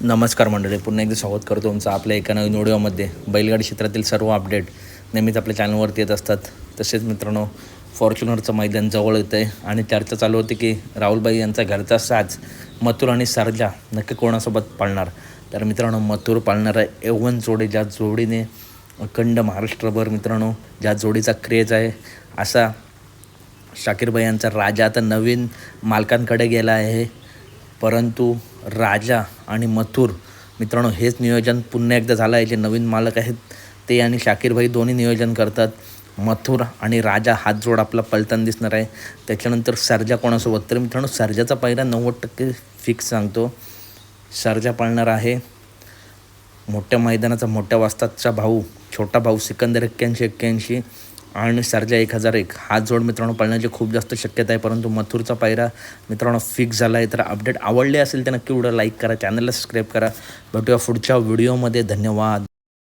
नमस्कार मंडळी पुन्हा एकदा स्वागत करतो तुमचं आपल्या एका नवीन व्हिडिओमध्ये. बैलगाडी क्षेत्रातील सर्व अपडेट नेहमीच आपल्या चॅनलवरती येत असतात. तसेच मित्रांनो फॉर्च्युनरचं मैदान जवळ येतं आहे आणि चर्चा चालू होती की राहुलबाई यांचा घरचा साज मथुर आणि सरजा नक्की कोणासोबत पाळणार? तर मित्रांनो मथुर पाळणारा एवन जोडी ज्या जोडीने अखंड महाराष्ट्रभर मित्रांनो ज्या जोडीचा क्रेज आहे असा शाकीरबाई यांचा राजा आता नवीन मालकांकडे गेला आहे. परंतु राजा आणि मथुर. मित्रांनो हेच नियोजन पुन्हा एकदा झालं आहे जे नवीन मालक आहेत ते आणि शाकीरभाई दोन्ही नियोजन करतात. मथुर आणि राजा हात जोड आपला पलताना दिसणार आहे. त्याच्यानंतर सर्जा कोणासोबत? तर मित्रांनो सर्जाचा पहिला नव्वद टक्के फिक्स सांगतो. सर्जा पाळणार आहे. मोठ्या मैदानाचा मोठ्या वास्ताचा भाऊ छोटा भाऊ सिकंदर एक्क्याऐंशी एक्क्याऐंशी. आणि सर्जा एक हजार एक. हा जोड मित्रांनो पळण्याची खूप जास्त शक्यता आहे परंतु मथुरचा पायरा मित्रांनो फिक्स झाला आहे तर अपडेट आवडले असेल तर नक्की व्हिडिओ लाईक करा चॅनलला सबस्क्राईब करा. भेटूया पुढच्या व्हिडिओमध्ये धन्यवाद.